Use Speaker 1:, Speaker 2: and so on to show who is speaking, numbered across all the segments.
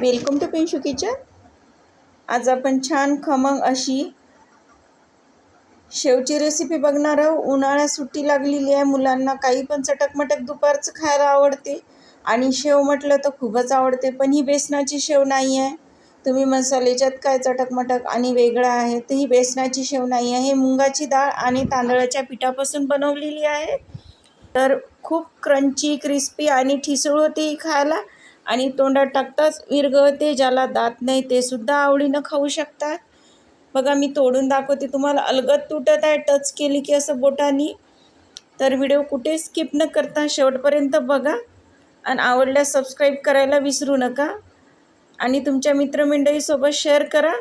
Speaker 1: Welcome to पिंशू kitchen. आज आपण छान खमंग अशी शेवची रेसिपी बघणार आहोत. उन्हाळ्यात सुट्टी लागलेली आहे मुलांना. काही पण चटकमटक दुपारचं खायला आवडते. आणि शेव म्हटलं तर खूपच आवडते पण ही बेसनाची शेव नाही आहे. तुम्ही मसाल्याच्यात काय चटकमटक आणि वेगळं आहे? तर ही बेसनाची शेव नाही आहे. हे मुंगाची डाळ आणि तांदळाच्या पिठापासून बनवलेली आहे. तर खूप क्रंची क्रिस्पी आणि ठिसूळ होती खायला. आणि तोंडात टाकताच विरगळते ज्याला दात नाही ते सुद्धा आवडीनं खाऊ शकतात. बघा मी तोडून दाखवते तुम्हाला. अलगद तुटत आहे टच केली की असं बोटानी. तर व्हिडिओ कुठे स्किप न करता शेवटपर्यंत बघा. आणि आवडल्यास सबस्क्राईब करायला विसरू नका. आणि तुमच्या मित्रमंडळीसोबत शेअर करा.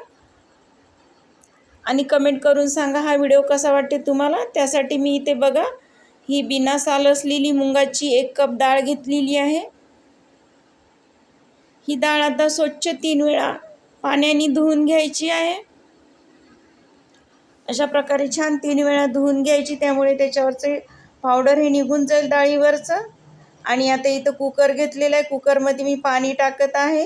Speaker 1: आणि कमेंट करून सांगा हा व्हिडिओ कसा वाटते तुम्हाला. त्यासाठी मी इथे बघा. ही बिना साल असलेली मुंगाची एक कप डाळ घेतलेली आहे. ही डाळ आता स्वच्छ तीन वेळा पाण्याने धुवून घ्यायची आहे. अशा प्रकारे छान तीन वेळा धुवून घ्यायची त्यामुळे त्याच्यावरचे पावडर हे निघून जाईल डाळीवरचं. आणि आता इथं कुकर घेतलेलं आहे. कुकरमध्ये मी पाणी टाकत आहे.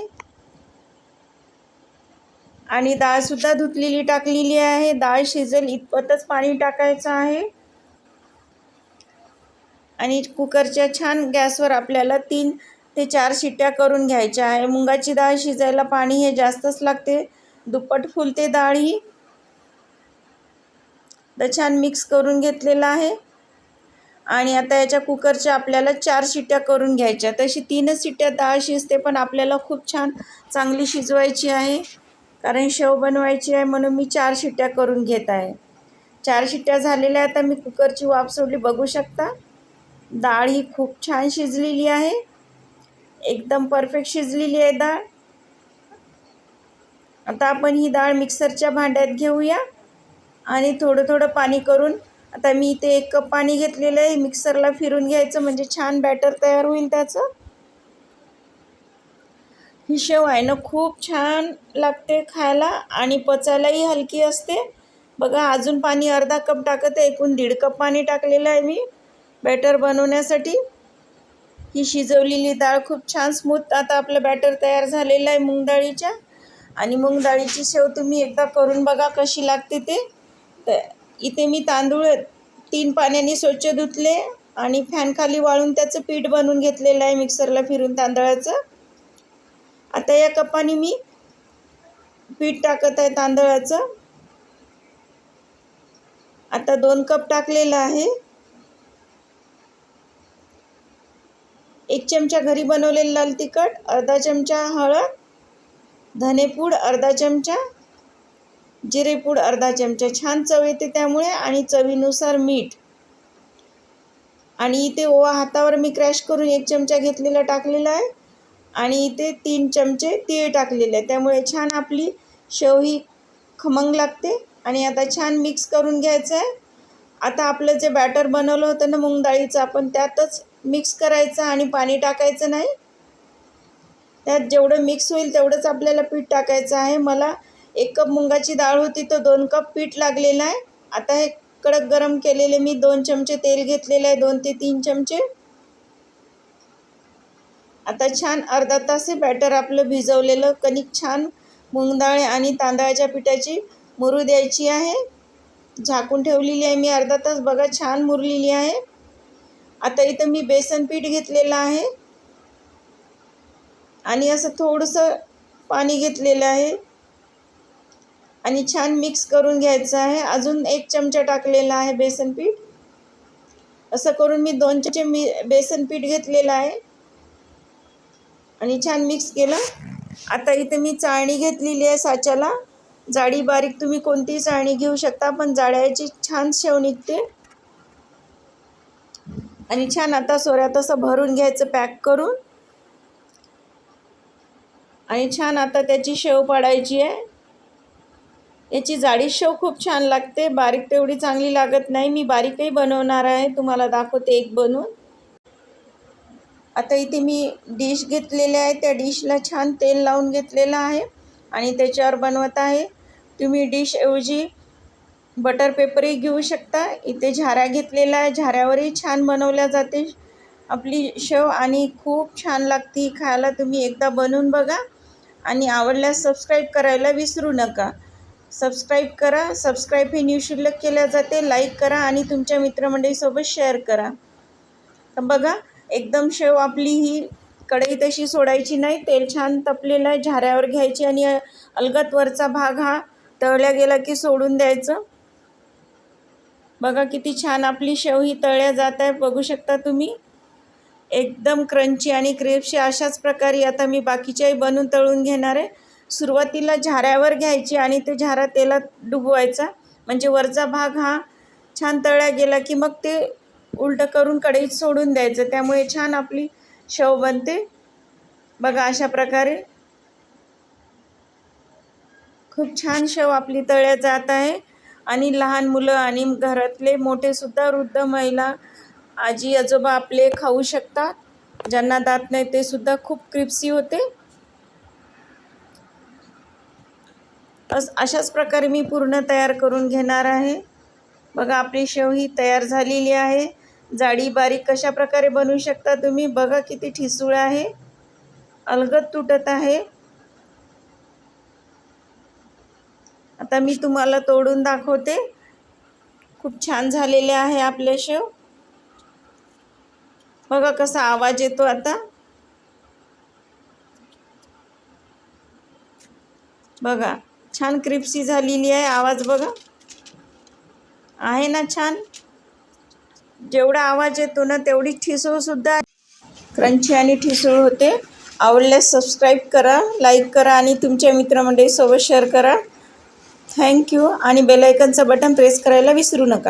Speaker 1: आणि डाळसुद्धा धुतलेली टाकलेली आहे. डाळ शिजेल इतपतच पाणी टाकायचं आहे. आणि कुकरच्या छान गॅसवर आपल्याला तीन ते चार शिट्ट्या करून घ्यायच्या आहे. मुंगाची डाळ शिजायला पाणी हे जास्तच लागते. दुप्पट फुलते डाळ ही. तर छान मिक्स करून घेतलेलं आहे. आणि आता याच्या कुकरच्या आपल्याला चार शिट्ट्या करून घ्यायच्या. तशी तीनच शिट्ट्या डाळ शिजते पण आपल्याला खूप छान चांगली शिजवायची आहे. कारण शेव बनवायची आहे म्हणून मी चार शिट्ट्या करून घेत आहे. चार शिट्ट्या झालेल्या आता मी कुकरची वाफ सोडली. बघू शकता? डाळ ही खूप छान शिजलेली आहे. एकदम परफेक्ट शिजलेली आहे डाळ. आता आपण ही डाळ मिक्सरच्या भांड्यात घेऊया. आणि थोडं थोडं पाणी करून आता मी इथे एक कप पाणी घेतलेलं आहे. मिक्सरला फिरून घ्यायचं म्हणजे छान बॅटर तयार होईल त्याचं. ही शेव आहे ना खूप छान लागते खायला आणि पचायलाही हलकी असते. बघा अजून पाणी अर्धा कप टाकत आहे. एकूण दीड कप पाणी टाकलेलं आहे मी बॅटर बनवण्यासाठी. ही शिजवलेली डाळ खूप छान स्मूथ आता आपलं बॅटर तयार झालेलं आहे मूग डाळीच्या आणि मूग डाळीची शेव तुम्ही एकदा करून बघा कशी लागते ते. तर इथे मी तांदूळ तीन पाण्याने स्वच्छ धुतले आणि फॅनखाली वाळून त्याचं पीठ बनवून घेतलेलं आहे मिक्सरला फिरून तांदळाचं. आता या कपाने मी पीठ टाकत आहे तांदळाचं. आता दोन कप टाकलेलं आहे. एक चमचा घरी बनवलेलं लाल तिखट अर्धा चमचा हळद धनेपूड अर्धा चमचा जिरेपूड अर्धा चमचा छान चव येते त्यामुळे आणि चवीनुसार मीठ. आणि इथे ओवा हातावर मी क्रॅश करून एक चमचा घेतलेला टाकलेला आहे आणि इथे तीन चमचे तीळ टाकलेले आहे. त्यामुळे छान आपली शेव ही खमंग लागते आणि आता छान मिक्स करून घ्यायचं आहे. आता आपलं जे बॅटर बनवलं होतं ना मूग डाळीचं आपण त्यातच मिक्स करायचं आणि पाणी टाकायचं नाही. त्यात जेवढं मिक्स होईल तेवढंच आपल्याला पीठ टाकायचं आहे. मला एक कप मुंगाची डाळ होती तर दोन कप पीठ लागलेलं आहे. आता हे कडक गरम केलेले मी दोन चमचे तेल घेतलेलं आहे दोन ते तीन चमचे. आता छान अर्धा तास हे बॅटर आपलं भिजवलेलं. कणिक छान मूग आणि तांदळाच्या पिठाची मुरू द्यायची आहे. झाकून ठेवलेली आहे मी अर्धा तास. बघा छान मुरलेली आहे. आता इथं मी बेसन पीठ घेतलेलं आहे. आणि असं थोडंसं पाणी घेतलेलं आहे. आणि छान मिक्स करून घ्यायचं आहे. अजून एक चमचा टाकलेला आहे बेसन पीठ. असं करून मी दोन चमचे मी बेसन पीठ घेतलेलं आहे. आणि छान मिक्स केलं. आता इथे मी चाळणी घेतलेली आहे साच्याला. जाडी बारीक तुम्ही कोणतीही चाळणी घेऊ शकता पण जाळ्याची छान शेव निघते. आणि छान आता सोऱ्यात असं भरून घ्यायचं पॅक करून. आणि छान आता त्याची शेव पाडायची आहे. याची जाडी शेव खूप छान लागते. बारीक तेवढी चांगली लागत नाही. मी बारीकही बनवणार आहे. तुम्हाला दाखवते एक बनवून. आता इथे मी डिश घेतलेली आहे. त्या डिशला छान तेल लावून घेतलेलं आहे. आणि त्याच्यावर बनवत आहे. तुम्ही डिशऐवजी बटर पेपरही घेऊ शकता. इथे झाऱ्या घेतलेला आहे. झाऱ्यावरही छान बनवल्या जाते. आपली शेव आणि खूप छान लागते खायला. तुम्ही एकदा बनवून बघा. आणि आवडल्यास सबस्क्राईब करायला विसरू नका. सबस्क्राईब करा. सबस्क्राईब हे निशुल्क केल्या जाते. लाईक करा आणि तुमच्या मित्रमंडळीसोबत शेअर करा. तर बघा एकदम शेव आपली ही कढई तशी सोडायची नाही. तेल छान तपलेलं आहे. झाऱ्यावर घ्यायची आणि अलगत वरचा भाग हा तळल्या गेला की सोडून द्यायचं. बघा किती छान आपली शेव ही तळल्या जात आहे. बघू शकता तुम्ही? एकदम क्रंची आणि क्रिप्सी अशाच प्रकारे आता मी बाकीच्याही बनवून तळून घेणार आहे. सुरुवातीला झाऱ्यावर घ्यायची आणि ते झारा तेलात डुबवायचा. म्हणजे वरचा भाग हा छान तळ्या गेला की मग ते उलटं करून कढईत सोडून द्यायचं. त्यामुळे छान आपली शेव बनते. बघा अशा प्रकारे. खूप छान शेव आपली तळ्या जात आहे. आणि लहान मुलं आणि घरातले मोठेसुद्धा वृद्ध महिला आजी आजोबा आपले खाऊ शकतात. ज्यांना दात नाही ते सुद्धा खूप क्रिप्सी होते. अस अशाच प्रकारे मी पूर्ण तयार करून घेणार आहे. बघा आपली शेव ही तयार झालेली आहे. जाडी बारीक कशा प्रकारे बनवू शकता तुम्ही? बघा किती ठिसूळ आहे. अलगद तुटत आहे. आता मी तुम्हाला तोडून दाखवते. खूप छान झालेले आहे आपले शेव. बघा कसा आवाज येतो आता. बघा छान क्रिप्सी झालेली आहे आवाज बघा. आहे ना छान? जेवढा आवाज येतो ना तेवढी ठिसूळसुद्धा क्रंची आणि ठिसूळ होते. आवडल्यास सबस्क्राईब करा लाईक करा आणि तुमच्या मित्रमंडळीसोबत शेअर करा. थँक्यू आणि बेलायकनचं बटन प्रेस करायला विसरू नका.